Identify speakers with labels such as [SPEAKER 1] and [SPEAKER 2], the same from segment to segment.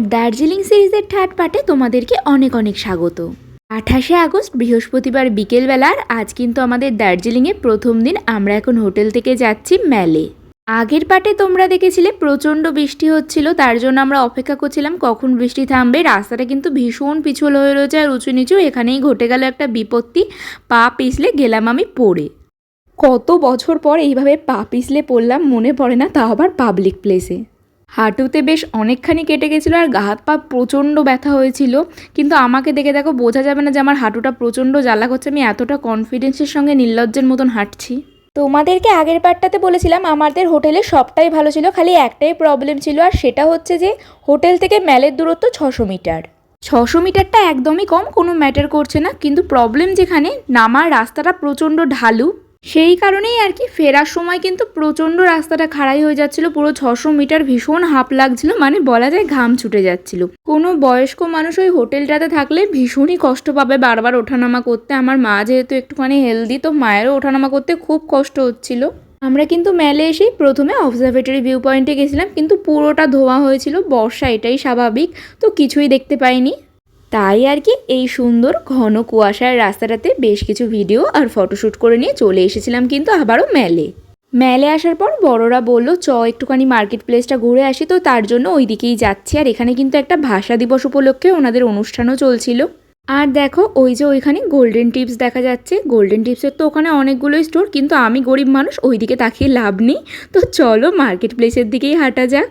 [SPEAKER 1] আমার দার্জিলিং সিরিজের থার্ড পার্টে তোমাদেরকে অনেক অনেক স্বাগত। আঠাশে আগস্ট, বৃহস্পতিবার বিকেলবেলার আজ কিন্তু আমাদের দার্জিলিংয়ে প্রথম দিন আমরা এখন হোটেল থেকে যাচ্ছি ম্যালে আগের পাটে তোমরা দেখেছিলে প্রচণ্ড বৃষ্টি হচ্ছিল, তার জন্য আমরা অপেক্ষা করছিলাম কখন বৃষ্টি থামবে। রাস্তাটা কিন্তু ভীষণ পিছল হয়ে রয়েছে আর উঁচু নিচু এখানেই ঘটে গেল একটা বিপত্তি, পা পিছলে গেলাম আমি পড়ে। কত বছর পর এইভাবে পা পিছলে পড়লাম, মনে পড়ে না, তা আবার পাবলিক প্লেসে হাঁটুতে বেশ অনেকখানি কেটে গেছিল আর গা হাত পা প্রচণ্ড ব্যথা হয়েছিল। কিন্তু আমাকে দেখে দেখো বোঝা যাবে না যে আমার হাঁটুটা প্রচণ্ড জ্বালা করছে। আমি এতটা কনফিডেন্সের সঙ্গে নির্লজ্জের মতন হাঁটছি। তোমাদেরকে আগের পার্টটাতে বলেছিলাম আমাদের হোটেলে সবটাই ভালো ছিল খালি একটাই প্রবলেম ছিল আর সেটা হচ্ছে যে হোটেল থেকে ম্যালের দূরত্ব ছশো মিটার। ছশো মিটারটা একদমই কম কোনো ম্যাটার করছে না। কিন্তু প্রবলেম যেখানে নামার রাস্তাটা প্রচণ্ড ঢালু। সেই কারণেই আর কি ফেরার সময় কিন্তু প্রচণ্ড রাস্তাটা খাড়াই হয়ে যাচ্ছিল, পুরো ছশো মিটার ভীষণ হাঁপ লাগছিল মানে বলা যায় ঘাম ছুটে যাচ্ছিল। কোনো বয়স্ক মানুষ ওই হোটেলটাতে থাকলে ভীষণই কষ্ট পাবে বারবার ওঠানামা করতে। আমার মা যেহেতু একটুখানি হেলদি তো মায়েরও ওঠানামা করতে খুব কষ্ট হচ্ছিল। আমরা কিন্তু মেলে এসেই প্রথমে অবজারভেটরি ভিউ পয়েন্টে গেছিলাম, কিন্তু পুরোটা ধোয়া হয়েছিল, বর্ষা এটাই স্বাভাবিক, তো কিছুই দেখতে পাইনি। তাই আর কি এই সুন্দর ঘন কুয়াশার রাস্তাটাতে বেশ কিছু ভিডিও আর ফটোশ্যুট করে নিয়ে চলে এসেছিলাম কিন্তু আবারও মেলে। মেলে আসার পর বড়রা বলল, চ, একটুখানি মার্কেট প্লেসটা ঘুরে আসি। তো তার জন্য ওই দিকেই যাচ্ছি। আর এখানে কিন্তু একটা ভাষা দিবস উপলক্ষে ওনাদের অনুষ্ঠানও চলছিল। আর দেখো, ওই যে ওইখানে গোল্ডেন টিপস দেখা যাচ্ছে। গোল্ডেন টিপসের তো ওখানে অনেকগুলোই স্টোর কিন্তু আমি গরিব মানুষ ওই দিকে তাকিয়ে লাভ নেই। তো চলো মার্কেট প্লেসের দিকেই হাঁটা যাক।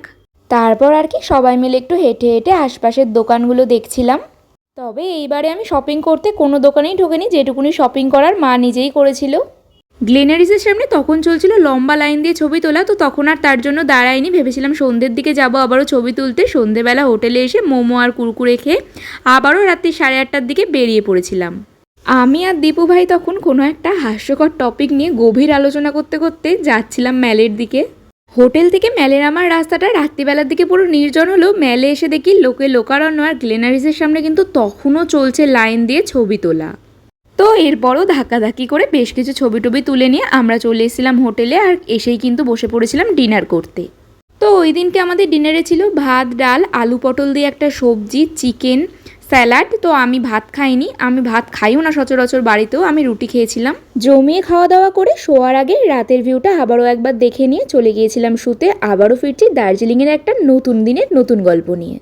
[SPEAKER 1] তারপর আর কি সবাই মিলে একটু হেঁটে হেঁটে আশপাশের দোকানগুলো দেখছিলাম। তবে এইবারে আমি শপিং করতে কোনো দোকানেই ঢোকেনি, যেটুকুনি শপিং করার মা নিজেই করেছিল। গ্লেনারিসের সামনে তখন চলছিল লম্বা লাইন দিয়ে ছবি তোলা, তো তখন আর তার জন্য দাঁড়ায়নি। ভেবেছিলাম সন্ধ্যের দিকে যাব আবারও ছবি তুলতে। সন্ধেবেলা হোটেলে এসে মোমো আর কুরকুরে খেয়ে আবারও রাত্রি সাড়ে আটটার দিকে বেরিয়ে পড়েছিলাম। আমি আর দীপু ভাই তখন কোনো একটা হাস্যকর টপিক নিয়ে গভীর আলোচনা করতে করতে যাচ্ছিলাম ম্যালের দিকে। হোটেল থেকে ম্যালে নামার রাস্তাটা রাত্রিবেলার দিকে পুরো নির্জন হলেও ম্যালে এসে দেখি লোকে লোকারণ্য আর গ্লেনারিসের সামনে কিন্তু তখনও চলছে লাইন দিয়ে ছবি তোলা। তো এরপরও ধাক্কাধাক্কি করে বেশ কিছু ছবি টবি তুলে নিয়ে আমরা চলে এসেছিলাম হোটেলে আর এসেই কিন্তু বসে পড়েছিলাম ডিনার করতে। তো ওই দিনকে আমাদের ডিনারে ছিল ভাত, ডাল, আলু পটল দিয়ে একটা সবজি, চিকেন স্যালাড, তো আমি ভাত খাইনি। আমি ভাত খাইও না সচরাচর বাড়িতেও, আমি রুটি খেয়েছিলাম। জমিয়ে খাওয়া দাওয়া করে শোয়ার আগে রাতের ভিউটা আবারও একবার দেখে নিয়ে চলে গিয়েছিলাম শুতে। আবারও ফিরছি দার্জিলিংয়ের একটা নতুন দিনের নতুন গল্প নিয়ে।